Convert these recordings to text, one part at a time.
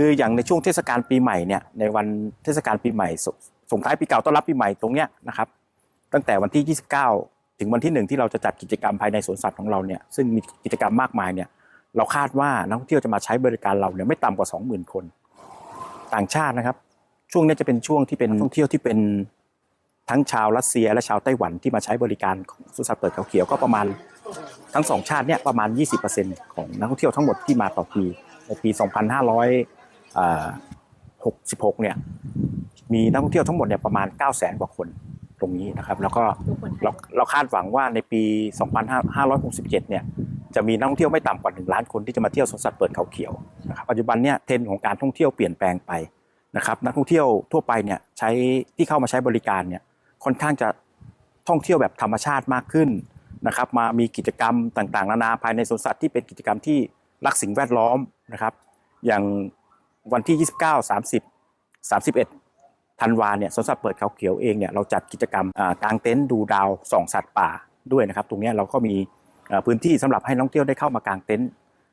คืออย่างในช่วงเทศกาลปีใหม่เนี่ยในวันเทศกาลปีใหม่สส่งท้ายปีเก่าต้อนรับปีใหม่ตรงเนี้ยนะครับตั้งแต่วันที่ 29 ถึงวันที่หนึ่งที่เราจะจัดกิจกรรมภายในสวนสัตว์ของเราเนี่ยซึ่งมีกิจกรรมมากมายเนี่ยเราคาดว่านักท่องเที่ยวจะมาใช้บริการเราเนี่ยไม่ต่ำกว่า 20,000 คน ต่างชาตินะครับ ช่วงนี้จะเป็นช่วงที่เป็นท่องเที่ยวที่เป็นทั้งชาวรัสเซียและชาวไต้หวันที่มาใช้บริการของสวนสัตว์เปิดเขาเขียวก็ประมาณทั้งสองชาติเนี่ยประมาณ 20%ของนักท่องเที่ยวทั้งหมดที่มาต่อปีในปี 2 5 2566เนี่ยมีนักท่องเที่ยวทั้งหมดเนี่ยประมาณ 900,000กว่าคนตรงนี้นะครับ แล้วก็ทุกคนไทยเราเราคาดหวังว่าในปี 2567 เนี่ยจะมีนักท่องเที่ยวไม่ต่ำกว่า 1 ล้านคนที่จะมาเที่ยวสวนสัตว์เปิดเขาเขียวนะครับปัจจุบันเนี่ยเทรนด์ของการท่องเที่ยวเปลี่ยนแปลงไปนะครับนักท่องเที่ยวทั่วไปเนี่ยใช้ที่เข้ามาใช้บริการเนี่ยค่อนข้างจะท่องเที่ยวแบบธรรมชาติมากขึ้นนะครับมามีกิจกรรมต่างๆ นานาภายในสวนสัตว์ที่เป็นกิจกรรมที่รักสิ่งแวดล้อมนะครับ อย่าง วันที่ 29 30 31ธันวาเนี่ยสวนสัตว์เปิดเขาเขียวเองเนี่ยเราจัดกิจกรรมอ่ากางเต็นท์ดูดาวส่องสัตว์ป่าด้วยนะครับ ตรงนี้เราก็มีพื้นที่สำหรับให้นักท่องเที่ยวได้เข้ามากางเต็นท์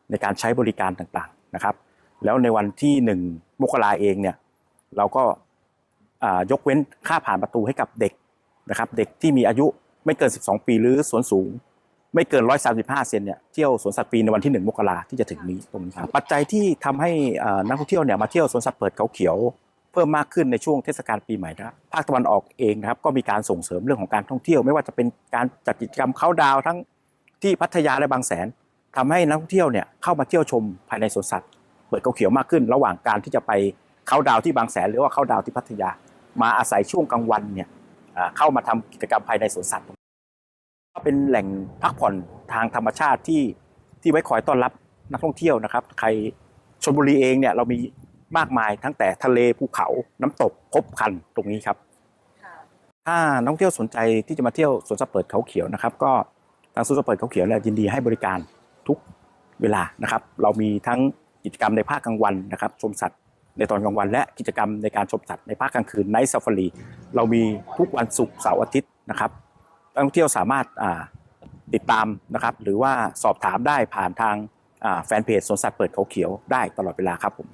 ในการใช้บริการต่างๆนะครับ แล้วในวันที่หนึ่งมกราเองเนี่ยเราก็ยกเว้นค่าผ่านประตูให้กับเด็กนะครับ เด็กที่มีอายุไม่เกิน 12 ปีหรือส่วนสูง ไม่เกิน 135 เซนเนี่ยเที่ยวสวนสัตว์ปีในวันที่ 1 มกราที่จะถึงนี้ตรงนี้ครับปัจจัยที่ทำให้อ่านักท่องเที่ยวเนี่ยมาเที่ยวสวนสัตว์เปิดเขาเขียวเพิ่มมากขึ้นในช่วงเทศกาลปีใหม่นะภาคตะวันออกเองนะครับก็มีการส่งเสริมเรื่องของการท่องเที่ยว ไม่ว่าจะเป็นการจัดกิจกรรมเข้าดาวน์ทั้งที่พัทยาและบางแสนทำให้นักท่องเที่ยวเนี่ยเข้ามาเที่ยวชมภายในสวนสัตว์เปิดเขาเขียวมากขึ้น ระหว่างการที่จะไปเข้าดาวน์ที่บางแสน หรือว่าเข้าดาวน์ที่พัทยา มาอาศัยช่วงกลางวันเนี่ยอ่าเข้ามาทำกิจกรรมภายในสวนสัตว์ก็ เป็นแหล่งพักผ่อนทางธรรมชาติที่ที่ไว้คอยต้อนรับนักท่องเที่ยวนะครับ ใครชลบุรีเองเนี่ยเรามีมากมายทั้งแต่ทะเลภูเขาน้ำตกครบครันตรงนี้ครับ ถ้านักท่องเที่ยวสนใจที่จะมาเที่ยวสวนสัตว์เปิดเขาเขียวนะครับ ก็ทางสวนสัตว์เปิดเขาเขียวเนี่ยยินดีให้บริการทุกเวลานะครับ เรามีทั้งกิจกรรมในภาคกลางวันนะครับ ชมสัตว์ในตอนกลางวันและกิจกรรมในการชมสัตว์ในภาคกลางคืนไนท์ซ f ฟ r รีเรามีทุกวันศุกร์เสาร์อาทิตย์นะครับ นักท่องเที่ยวสามารถติดตามนะครับหรือว่าสอบถามได้ผ่านทางแฟนเพจสวนสัตว์เปิดเขาเขียวได้ตลอดเวลาครับผม